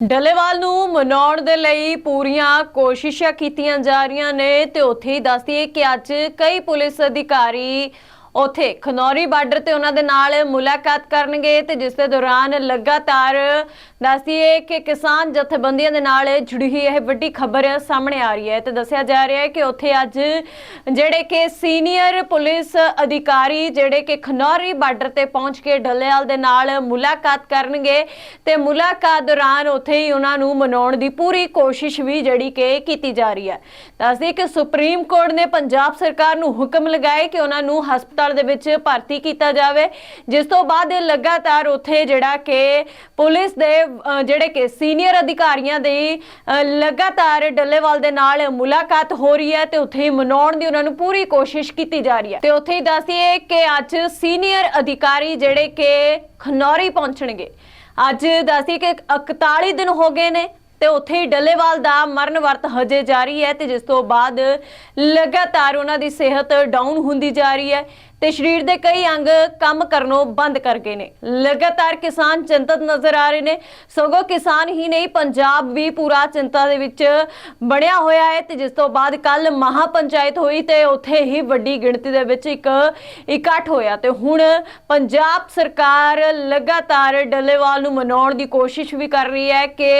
ਡੱਲੇਵਾਲ ਨੂੰ ਮਨਾਉਣ ਦੇ ਲਈ ਪੂਰੀਆਂ ਕੋਸ਼ਿਸ਼ਾਂ ਕੀਤੀਆਂ ਜਾ ਰਹੀਆਂ ਨੇ ਤੇ ਉੱਥੇ ਹੀ ਦੱਸਦੀਏ ਕਿ ਅੱਜ ਕਈ ਪੁਲਿਸ ਅਧਿਕਾਰੀ ਉੱਥੇ ਖਨੌਰੀ ਬਾਰਡਰ ਤੇ ਉਹਨਾਂ ਦੇ ਨਾਲ ਮੁਲਾਕਾਤ ਕਰਨਗੇ ਤੇ ਜਿਸ ਦੇ ਦੌਰਾਨ ਲਗਾਤਾਰ ਦੱਸਦੀਏ ਕਿ ਕਿਸਾਨ ਜਥੇਬੰਦੀਆਂ ਦੇ ਨਾਲ ਜੁੜੀ ਹੋਈ ਇਹ ਵੱਡੀ ਖਬਰ ਸਾਹਮਣੇ ਆ ਰਹੀ ਹੈ ਤੇ ਦੱਸਿਆ ਜਾ ਰਿਹਾ ਹੈ ਕਿ ਉੱਥੇ ਅੱਜ ਜਿਹੜੇ ਕਿ ਸੀਨੀਅਰ ਪੁਲਿਸ ਅਧਿਕਾਰੀ ਜਿਹੜੇ ਕਿ ਖਨੌਰੀ ਬਾਰਡਰ ਤੇ ਪਹੁੰਚ ਕੇ ਡੱਲੇਵਾਲ ਦੇ ਨਾਲ ਮੁਲਾਕਾਤ ਕਰਨਗੇ ਤੇ ਮੁਲਾਕਾਤ ਦੌਰਾਨ ਉੱਥੇ ਹੀ ਉਹਨਾਂ ਨੂੰ ਮਨਾਉਣ ਦੀ ਪੂਰੀ ਕੋਸ਼ਿਸ਼ ਵੀ ਜਿਹੜੀ ਕਿ ਕੀਤੀ ਜਾ ਰਹੀ ਹੈ। ਦੱਸਦੀ ਕਿ ਸੁਪਰੀਮ ਕੋਰਟ ਨੇ ਪੰਜਾਬ ਸਰਕਾਰ ਨੂੰ ਹੁਕਮ ਲਗਾਏ ਕਿ ਉਹਨਾਂ ਨੂੰ ਹਸਪਤਾਲ ਦੇ ਵਿੱਚ ਭਰਤੀ ਕੀਤਾ ਜਾਵੇ। ਜਿਸ ਤੋਂ ਬਾਅਦ ਇਹ ਲਗਾਤਾਰ ਉੱਥੇ ਜਿਹੜਾ ਕਿ ਪੁਲਿਸ ਦੇ ਜਿਹੜੇ ਕਿ ਸੀਨੀਅਰ ਅਧਿਕਾਰੀਆਂ ਦੀ ਲਗਾਤਾਰ ਡੱਲੇਵਾਲ ਦੇ ਨਾਲ ਮੁਲਾਕਾਤ ਹੋ ਰਹੀ ਹੈ ਤੇ ਉੱਥੇ ਮਨਾਉਣ ਦੀ ਉਹਨਾਂ ਨੂੰ ਪੂਰੀ ਕੋਸ਼ਿਸ਼ ਕੀਤੀ ਜਾ ਰਹੀ ਹੈ। ਤੇ ਉੱਥੇ ਹੀ ਦੱਸੀਏ ਕਿ ਅੱਜ ਸੀਨੀਅਰ ਅਧਿਕਾਰੀ ਜਿਹੜੇ ਕਿ ਖਨੌਰੀ ਪਹੁੰਚਣਗੇ। ਅੱਜ ਦੱਸਦੀ ਕਿ 41 ਦਿਨ ਹੋ ਗਏ ਨੇ ਤੇ ਉੱਥੇ ਹੀ ਡੱਲੇਵਾਲ ਦਾ ਮਰਨ ਵਰਤ ਹਜੇ ਜਾਰੀ ਹੈ ਤੇ ਜਿਸ ਤੋਂ ਬਾਅਦ ਲਗਾਤਾਰ ਉਹਨਾਂ ਦੀ ਸਿਹਤ ਡਾਊਨ ਹੁੰਦੀ ਜਾ ਰਹੀ ਹੈ। ਤੇ ਸਰੀਰ ਦੇ ਕਈ ਅੰਗ ਕੰਮ ਕਰਨੋਂ ਬੰਦ ਕਰ ਗਏ ਨੇ। ਲਗਾਤਾਰ ਕਿਸਾਨ ਚਿੰਤਤ ਨਜ਼ਰ ਆ ਰਹੇ ਨੇ। ਸਗੋਂ ਕਿਸਾਨ ਹੀ ਨਹੀਂ, ਪੰਜਾਬ ਵੀ ਪੂਰਾ ਚਿੰਤਾ ਦੇ ਵਿੱਚ ਬਣਿਆ ਹੋਇਆ ਹੈ ਤੇ ਜਿਸ ਤੋਂ ਬਾਅਦ ਕੱਲ ਮਹਾ ਪੰਚਾਇਤ ਹੋਈ ਤੇ ਉੱਥੇ ਹੀ ਵੱਡੀ ਗਿਣਤੀ ਦੇ ਵਿੱਚ ਇੱਕ ਇਕੱਠ ਹੋਇਆ ਤੇ ਹੁਣ ਪੰਜਾਬ ਸਰਕਾਰ ਲਗਾਤਾਰ ਡੱਲੇਵਾਲ ਨੂੰ ਮਨਾਉਣ ਦੀ ਕੋਸ਼ਿਸ਼ ਵੀ ਕਰ ਰਹੀ ਹੈ ਕਿ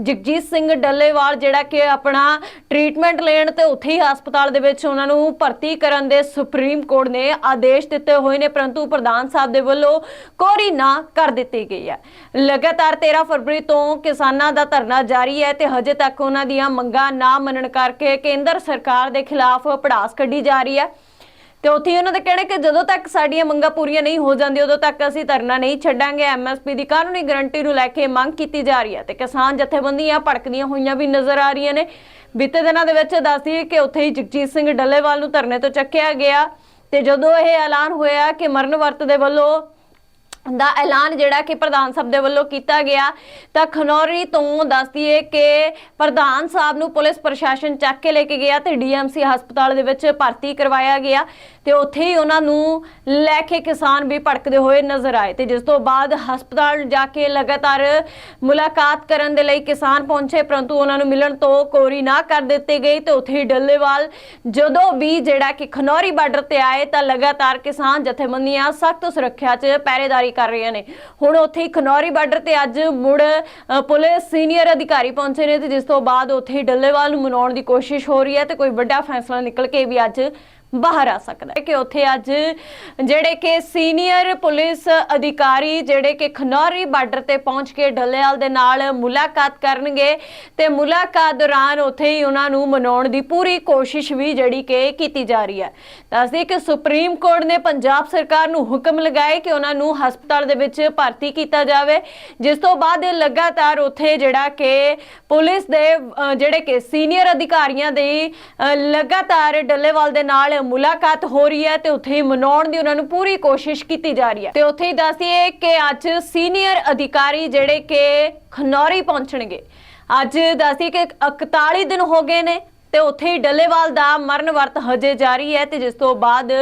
ਜਗਜੀਤ ਸਿੰਘ ਡੱਲੇਵਾਲ ਜਿਹੜਾ ਕਿ ਆਪਣਾ ਟ੍ਰੀਟਮੈਂਟ ਲੈਣ ਤੇ ਉੱਥੇ ਹੀ ਹਸਪਤਾਲ ਦੇ ਵਿੱਚ ਉਹਨਾਂ ਨੂੰ ਭਰਤੀ ਕਰਨ ਦੇ ਸੁਪਰੀਮ ਕੋਰਟ ਨੇ ਆਦੇਸ਼ ਦਿੱਤੇ ਹੋਏ ਨੇ, ਪਰੰਤੂ ਪ੍ਰਧਾਨ ਸਾਹਿਬ ਦੇ ਵੱਲੋਂ ਕੋਰੀ ਨਾ ਕਰ ਦਿੱਤੀ ਗਈ ਹੈ। ਲਗਾਤਾਰ 13 ਫਰਵਰੀ ਤੋਂ ਕਿਸਾਨਾਂ ਦਾ ਧਰਨਾ ਜਾਰੀ ਹੈ ਤੇ ਹਜੇ ਤੱਕ ਉਹਨਾਂ ਦੀਆਂ ਮੰਗਾਂ ਨਾ ਮੰਨਣ ਕਰਕੇ ਕੇਂਦਰ ਸਰਕਾਰ ਦੇ ਖਿਲਾਫ ਪੜਾਸ ਕੱਢੀ ਜਾ ਰਹੀ ਹੈ। ਤੇ ਉੱਥੇ ਉਹਨਾਂ ਦਾ ਕਹਿਣਾ ਕਿ ਜਦੋਂ ਤੱਕ ਸਾਡੀਆਂ ਮੰਗਾਂ ਪੂਰੀਆਂ ਨਹੀਂ ਹੋ ਜਾਂਦੀਆਂ, ਉਦੋਂ ਤੱਕ ਅਸੀਂ ਧਰਨਾ ਨਹੀਂ ਛੱਡਾਂਗੇ। ਐਮਐਸਪੀ ਦੀ ਕਾਨੂੰਨੀ ਗਰੰਟੀ ਨੂੰ ਲੈ ਕੇ ਮੰਗ ਕੀਤੀ ਜਾ ਰਹੀ ਹੈ ਤੇ ਕਿਸਾਨ ਜਥੇਬੰਦੀਆਂ ਭੜਕਦੀਆਂ ਹੋਈਆਂ ਵੀ ਨਜ਼ਰ ਆ ਰਹੀਆਂ ਨੇ। ਬੀਤੇ ਦਿਨਾਂ ਦੇ ਵਿੱਚ ਦੱਸਦੀ ਕਿ ਉੱਥੇ ਹੀ ਜਗਜੀਤ ਸਿੰਘ ਡੱਲੇਵਾਲ ਨੂੰ ਧਰਨੇ ਤੋਂ ਚੱਕਿਆ ਗਿਆ। ਤੇ ਜਦੋਂ ਇਹ ਐਲਾਨ ਹੋਇਆ ਕਿ ਮਰਨ ਵਰਤ ਦੇ ਵੱਲੋਂ ਦਾ ਐਲਾਨ ਜਿਹੜਾ ਕਿ ਪ੍ਰਧਾਨ ਸਾਹਿਬ ਦੇ ਵੱਲੋਂ ਕੀਤਾ ਗਿਆ, ਤਾਂ ਖਨੌਰੀ ਤੋਂ ਦੱਸਦੀਏ ਕਿ ਪ੍ਰਧਾਨ ਸਾਹਿਬ ਨੂੰ ਪੁਲਿਸ ਪ੍ਰਸ਼ਾਸਨ ਚੱਕ ਕੇ ਲੈ ਕੇ ਗਿਆ ਤੇ ਡੀਐਮਸੀ ਹਸਪਤਾਲ ਦੇ ਵਿੱਚ ਭਰਤੀ ਕਰਵਾਇਆ ਗਿਆ। ਤੇ ਉੱਥੇ ਹੀ ਉਹਨਾਂ ਨੂੰ ਲੈ ਕੇ ਕਿਸਾਨ ਵੀ ਭੜਕਦੇ ਹੋਏ ਨਜ਼ਰ ਆਏ ਤੇ ਜਿਸ ਤੋਂ ਬਾਅਦ ਹਸਪਤਾਲ ਜਾ ਕੇ ਲਗਾਤਾਰ ਮੁਲਾਕਾਤ ਕਰਨ ਦੇ ਲਈ ਕਿਸਾਨ ਪਹੁੰਚੇ, ਪਰੰਤੂ ਉਹਨਾਂ ਨੂੰ ਮਿਲਣ ਤੋਂ ਕੋਰੀ ਨਾ ਕਰ ਦਿੱਤੀ ਗਈ ਤੇ ਉੱਥੇ ਹੀ ਡੱਲੇਵਾਲ ਜਦੋਂ ਵੀ ਜਿਹੜਾ ਕਿ ਖਨੌਰੀ ਬਾਰਡਰ ਤੇ ਆਏ ਤਾਂ ਲਗਾਤਾਰ ਕਿਸਾਨ ਜਥੇਬੰਦੀਆਂ ਸਖਤ ਸੁਰੱਖਿਆ 'ਚ ਪਹਿਰੇਦਾਰੀ ਕਰ ਰਹੀਆਂ ਨੇ। ਹੁਣ ਉੱਥੇ ਹੀ ਖਨੌਰੀ ਬਾਰਡਰ ਤੇ ਅੱਜ ਮੁੜ ਪੁਲਿਸ ਸੀਨੀਅਰ ਅਧਿਕਾਰੀ ਪਹੁੰਚੇ ਨੇ ਤੇ ਜਿਸ ਤੋਂ ਬਾਅਦ ਉੱਥੇ ਡੱਲੇਵਾਲ ਨੂੰ ਮਨਾਉਣ ਦੀ ਕੋਸ਼ਿਸ਼ ਹੋ ਰਹੀ ਹੈ ਤੇ ਕੋਈ ਵੱਡਾ ਫੈਸਲਾ ਨਿਕਲ ਕੇ ਵੀ ਅੱਜ ਬਾਹਰ ਆ ਸਕਦਾ ਹੈ ਕਿ ਉੱਥੇ ਅੱਜ ਜਿਹੜੇ ਕਿ ਸੀਨੀਅਰ ਪੁਲਿਸ ਅਧਿਕਾਰੀ ਜਿਹੜੇ ਕਿ ਖਨੌਰੀ ਬਾਰਡਰ ਤੇ ਪਹੁੰਚ ਕੇ ਡੱਲੇਵਾਲ ਦੇ ਨਾਲ ਮੁਲਾਕਾਤ ਕਰਨਗੇ ਤੇ ਮੁਲਾਕਾਤ ਦੌਰਾਨ ਉੱਥੇ ਹੀ ਉਹਨਾਂ ਨੂੰ ਮਨਾਉਣ ਦੀ ਪੂਰੀ ਕੋਸ਼ਿਸ਼ ਵੀ ਜਿਹੜੀ ਕਿ ਕੀਤੀ ਜਾ ਰਹੀ ਹੈ। ਦੱਸਦੀ ਕਿ ਸੁਪਰੀਮ ਕੋਰਟ ਨੇ ਪੰਜਾਬ ਸਰਕਾਰ ਨੂੰ ਹੁਕਮ ਲਗਾਏ ਕਿ ਉਹਨਾਂ ਨੂੰ ਹਸਪਤਾਲ ਦੇ ਵਿੱਚ ਭਰਤੀ ਕੀਤਾ ਜਾਵੇ। ਜਿਸ ਤੋਂ ਬਾਅਦ ਇਹ ਲਗਾਤਾਰ ਉੱਥੇ ਜਿਹੜਾ ਕਿ ਪੁਲਿਸ ਦੇ ਜਿਹੜੇ ਕਿ ਸੀਨੀਅਰ ਅਧਿਕਾਰੀਆਂ ਦੇ ਲਗਾਤਾਰ ਡੱਲੇਵਾਲ ਦੇ ਨਾਲ ਮੁਲਾਕਾਤ ਹੋ ਰਹੀ ਹੈ ਤੇ ਉੱਥੇ ਮਨਾਉਣ ਦੀ ਉਹਨਾਂ ਨੂੰ ਪੂਰੀ ਕੋਸ਼ਿਸ਼ ਕੀਤੀ ਜਾ ਰਹੀ ਹੈ। ਤੇ ਉੱਥੇ ਹੀ ਦੱਸੀਏ ਕਿ ਅੱਜ ਸੀਨੀਅਰ ਅਧਿਕਾਰੀ ਜਿਹੜੇ ਕਿ ਖਨੌਰੀ ਪਹੁੰਚਣਗੇ। ਅੱਜ ਦੱਸੀ ਕਿ 41 ਦਿਨ ਹੋ ਗਏ ਨੇ ਤੇ ਉੱਥੇ ਹੀ ਡੱਲੇਵਾਲ ਦਾ ਮਰਨ ਵਰਤ ਹਜੇ ਜਾਰੀ ਹੈ ਤੇ ਜਿਸ ਤੋਂ ਬਾਅਦ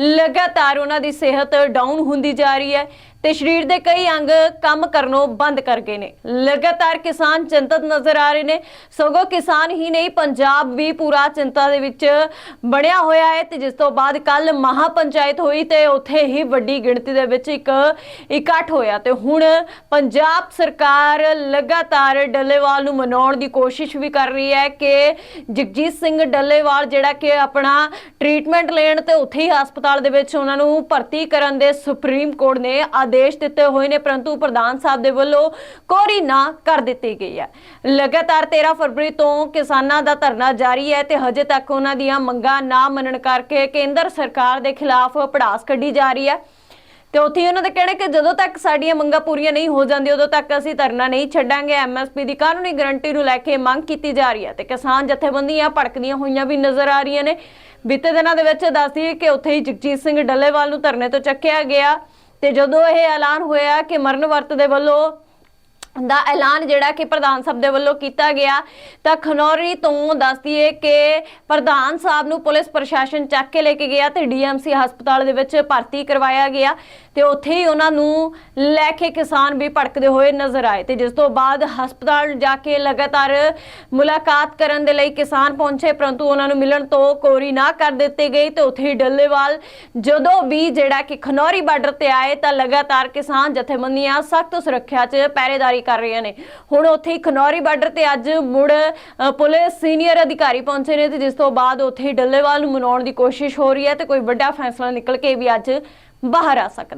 ਲਗਾਤਾਰ ਉਹਨਾਂ ਦੀ ਸਿਹਤ ਡਾਊਨ ਹੁੰਦੀ ਜਾ ਰਹੀ ਹੈ। ਤੇ ਸਰੀਰ ਦੇ ਕਈ ਅੰਗ ਕੰਮ ਕਰਨੋਂ ਬੰਦ ਕਰ ਗਏ ਨੇ। ਲਗਾਤਾਰ ਕਿਸਾਨ ਚਿੰਤਤ ਨਜ਼ਰ ਆ ਰਹੇ ਨੇ। ਸਗੋਂ ਕਿਸਾਨ ਹੀ ਨਹੀਂ, ਪੰਜਾਬ ਵੀ ਪੂਰਾ ਚਿੰਤਾ ਦੇ ਵਿੱਚ ਬਣਿਆ ਹੋਇਆ ਹੈ ਤੇ ਜਿਸ ਤੋਂ ਬਾਅਦ ਕੱਲ ਮਹਾ ਪੰਚਾਇਤ ਹੋਈ ਤੇ ਉੱਥੇ ਹੀ ਵੱਡੀ ਗਿਣਤੀ ਦੇ ਵਿੱਚ ਇੱਕ ਇਕੱਠ ਹੋਇਆ ਤੇ ਹੁਣ ਪੰਜਾਬ ਸਰਕਾਰ ਲਗਾਤਾਰ ਡੱਲੇਵਾਲ ਨੂੰ ਮਨਾਉਣ ਦੀ ਕੋਸ਼ਿਸ਼ ਵੀ ਕਰ ਰਹੀ ਹੈ ਕਿ ਜਗਜੀਤ ਸਿੰਘ ਡੱਲੇਵਾਲ ਜਿਹੜਾ ਕਿ ਆਪਣਾ ਟ੍ਰੀਟਮੈਂਟ ਲੈਣ ਤੇ ਉੱਥੇ ਹੀ ਹਸਪਤਾਲ ਦੇ ਵਿੱਚ ਉਹਨਾਂ ਨੂੰ ਭਰਤੀ ਕਰਨ ਦੇ ਸੁਪਰੀਮ ਕੋਰਟ ਨੇ ਆਦੇਸ਼ ਦਿੱਤੇ ਹੋਏ ਨੇ, ਪਰੰਤੂ ਪ੍ਰਧਾਨ ਸਾਹਿਬ ਦੇ ਵੱਲੋਂ ਕੋਰੀ ਨਾ ਕਰ ਦਿੱਤੀ ਗਈ ਹੈ। ਲਗਾਤਾਰ 13 ਫਰਵਰੀ ਤੋਂ ਕਿਸਾਨਾਂ ਦਾ ਧਰਨਾ ਜਾਰੀ ਹੈ ਤੇ ਹਜੇ ਤੱਕ ਉਹਨਾਂ ਦੀਆਂ ਮੰਗਾਂ ਨਾ ਮੰਨਣ ਕਰਕੇ ਕੇਂਦਰ ਸਰਕਾਰ ਦੇ ਖਿਲਾਫ ਪੜਾਸ ਕੱਢੀ ਜਾ ਰਹੀ ਹੈ। ਤੇ ਉੱਥੇ ਉਹਨਾਂ ਦਾ ਕਹਿਣਾ ਕਿ ਜਦੋਂ ਤੱਕ ਸਾਡੀਆਂ ਮੰਗਾਂ ਪੂਰੀਆਂ ਨਹੀਂ ਹੋ ਜਾਂਦੀਆਂ, ਉਦੋਂ ਤੱਕ ਅਸੀਂ ਧਰਨਾ ਨਹੀਂ ਛੱਡਾਂਗੇ। ਐਮਐਸਪੀ ਦੀ ਕਾਨੂੰਨੀ ਗਰੰਟੀ ਨੂੰ ਲੈ ਕੇ ਮੰਗ ਕੀਤੀ ਜਾ ਰਹੀ ਹੈ ਤੇ ਕਿਸਾਨ ਜਥੇਬੰਦੀਆਂ ਭੜਕਦੀਆਂ ਹੋਈਆਂ ਵੀ ਨਜ਼ਰ ਆ ਰਹੀਆਂ ਨੇ। ਬੀਤੇ ਦਿਨਾਂ ਦੇ ਵਿੱਚ ਦੱਸਦੀ ਕਿ ਉੱਥੇ ਹੀ ਜਗਜੀਤ ਸਿੰਘ ਡੱਲੇਵਾਲ ਨੂੰ ਧਰਨੇ ਤੋਂ ਚੱਕਿਆ ਗਿਆ। ਤੇ ਜਦੋਂ ਇਹ ਐਲਾਨ ਹੋਇਆ ਕਿ ਮਰਨ ਵਰਤ ਦੇ ਵੱਲੋਂ ਦਾ ਐਲਾਨ ਜਿਹੜਾ ਕਿ ਪ੍ਰਧਾਨ ਸਾਹਿਬ ਦੇ ਵੱਲੋਂ ਕੀਤਾ ਗਿਆ। ਤਾਂ ਖਨੌਰੀ ਤੋਂ ਦੱਸਦੀਏ ਕਿ ਪ੍ਰਧਾਨ ਸਾਹਿਬ ਨੂੰ ਪੁਲਿਸ ਪ੍ਰਸ਼ਾਸਨ ਚੱਕ ਕੇ ਲੈ ਕੇ ਗਿਆ ਤੇ ਡੀਐਮਸੀ ਹਸਪਤਾਲ ਦੇ ਵਿੱਚ ਭਰਤੀ ਕਰਵਾਇਆ ਗਿਆ। ਤੇ ਉੱਥੇ ਹੀ ਉਹਨਾਂ ਨੂੰ ਲੈ ਕੇ ਕਿਸਾਨ ਵੀ ਭੜਕਦੇ ਹੋਏ ਨਜ਼ਰ ਆਏ। ਤੇ ਜਿਸ ਤੋਂ ਬਾਅਦ ਹਸਪਤਾਲ ਜਾ ਕੇ ਲਗਾਤਾਰ ਮੁਲਾਕਾਤ ਕਰਨ ਦੇ ਲਈ ਕਿਸਾਨ ਪਹੁੰਚੇ, ਪਰੰਤੂ ਉਹਨਾਂ ਨੂੰ ਮਿਲਣ ਤੋਂ ਕੋਰੀ ਨਾ ਕਰ ਦਿੱਤੀ ਗਈ ਤੇ ਉੱਥੇ ਹੀ ਡੱਲੇਵਾਲ ਜਦੋਂ ਵੀ ਜਿਹੜਾ ਕਿ ਖਨੌਰੀ ਬਾਰਡਰ ਤੇ ਆਏ ਤਾਂ ਲਗਾਤਾਰ ਕਿਸਾਨ ਜਥੇਬੰਦੀਆਂ ਸਖਤ ਸੁਰੱਖਿਆ 'ਚ ਪਹਿਰੇਦਾਰੀ ਕਰ ਰਹੀਆਂ ਨੇ। ਹੁਣ ਉੱਥੇ ਖਨੌਰੀ ਬਾਰਡਰ ਤੇ ਅੱਜ ਮੁੜ ਪੁਲਿਸ ਸੀਨੀਅਰ ਅਧਿਕਾਰੀ ਪਹੁੰਚੇ ਨੇ ਤੇ ਜਿਸ ਤੋਂ ਬਾਅਦ ਉੱਥੇ ਡੱਲੇਵਾਲ ਨੂੰ ਮਨਾਉਣ ਦੀ ਕੋਸ਼ਿਸ਼ ਹੋ ਰਹੀ ਹੈ ਤੇ ਕੋਈ ਵੱਡਾ ਫੈਸਲਾ ਨਿਕਲ ਕੇ ਵੀ ਅੱਜ ਬਾਹਰ ਆ ਸਕਦਾ